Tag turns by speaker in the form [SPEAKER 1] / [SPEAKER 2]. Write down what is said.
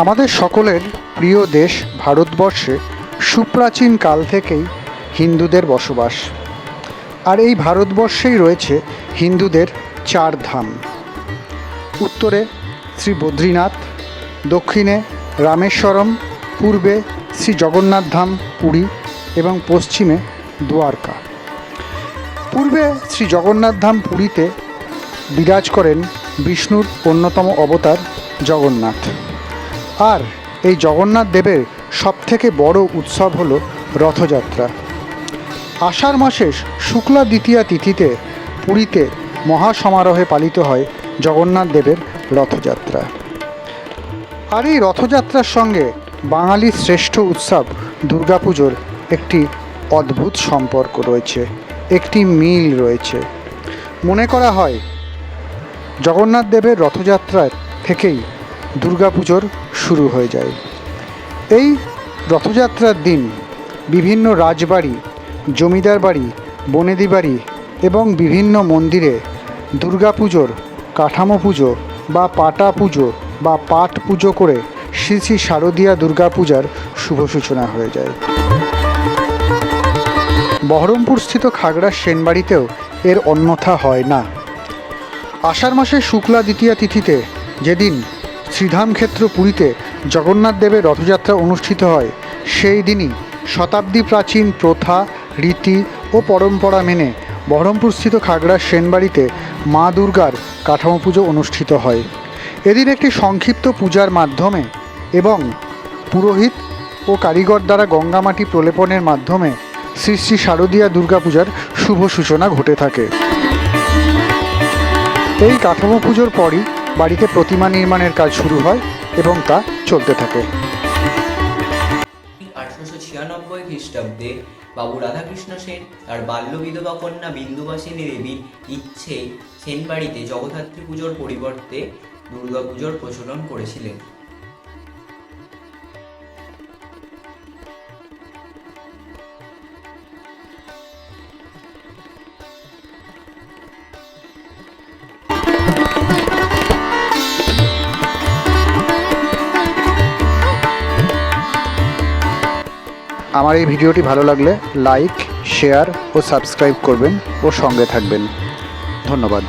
[SPEAKER 1] আমাদের সকলের প্রিয় দেশ ভারতবর্ষে সুপ্রাচীন কাল থেকেই হিন্দুদের বসবাস। আর এই ভারতবর্ষেই রয়েছে হিন্দুদের চার ধাম উত্তরে শ্রী বদ্রীনাথ, দক্ষিণে রামেশ্বরম, পূর্বে শ্রী জগন্নাথ ধাম, পুরী এবং পশ্চিমে দ্বারকা। পূর্বে শ্রী জগন্নাথ ধাম, পুরীতে বিরাজ করেন বিষ্ণুর অন্যতম অবতার জগন্নাথ। আর এই জগন্নাথ দেবের সবথেকে বড় উৎসব হলো রথযাত্রা। আষাঢ় মাসের শুক্লা দ্বিতীয়া তিথিতে পুরীতে মহাসমারোহে পালিত হয় জগন্নাথ দেবের রথযাত্রা। আর এই রথযাত্রার সঙ্গে বাঙালির শ্রেষ্ঠ উৎসব দুর্গাপুজোর একটি অদ্ভুত সম্পর্ক রয়েছে, একটি মিল রয়েছে। মনে করা হয়, জগন্নাথ দেবের রথযাত্রার থেকেই দুর্গাপুজোর শুরু হয়ে যায়। এই রথযাত্রার দিন বিভিন্ন রাজবাড়ি, জমিদার বাড়ি, বনেদি বাড়ি এবং বিভিন্ন মন্দিরে দুর্গাপুজোর কাঠামো পুজো বা পাটা পুজো বা পাট পুজো করে শ্রী শ্রী শারদীয়া দুর্গাপূজার শুভ সূচনা হয়ে যায়। বহরমপুর স্থিত খাগড়ার সেনবাড়িতেও এর অন্যথা হয় না। আষাঢ় মাসের শুক্লা দ্বিতীয়া তিথিতে যেদিন শ্রীধাম ক্ষেত্র পুরীতে জগন্নাথ দেবের রথযাত্রা অনুষ্ঠিত হয়। সেই দিনই শতাব্দী প্রাচীন প্রথা, রীতি ও পরম্পরা মেনে বহরমপুরস্থিত খাগড়ার সেনবাড়িতে মা দুর্গার কাঠামো পুজো অনুষ্ঠিত হয়। এদিন একটি সংক্ষিপ্ত পূজার মাধ্যমে এবং পুরোহিত ও কারিগর দ্বারা গঙ্গামাটি প্রলেপনের মাধ্যমে শ্রী শ্রী শারদীয়া দুর্গাপূজার শুভ সূচনা ঘটে থাকে। এই কাঠামো পুজোর পরই বাড়িতে প্রতিমা নির্মাণের কাজ শুরু হয় এবং তা চলতে থাকে।
[SPEAKER 2] আঠারোশো ছিয়ানব্বই খ্রিস্টাব্দে বাবু রাধাকৃষ্ণ সেন তার বাল্য বিধবা কন্যা বিন্দুবাসিনী দেবীর ইচ্ছে সেন বাড়িতে জগদ্ধাত্রী পুজোর পরিবর্তে দুর্গা পুজোর প্রচলন করেছিলেন।
[SPEAKER 1] আমার এই ভিডিওটি ভালো লাগলে লাইক শেয়ার ও সাবস্ক্রাইব করবেন ও সঙ্গে থাকবেন। ধন্যবাদ।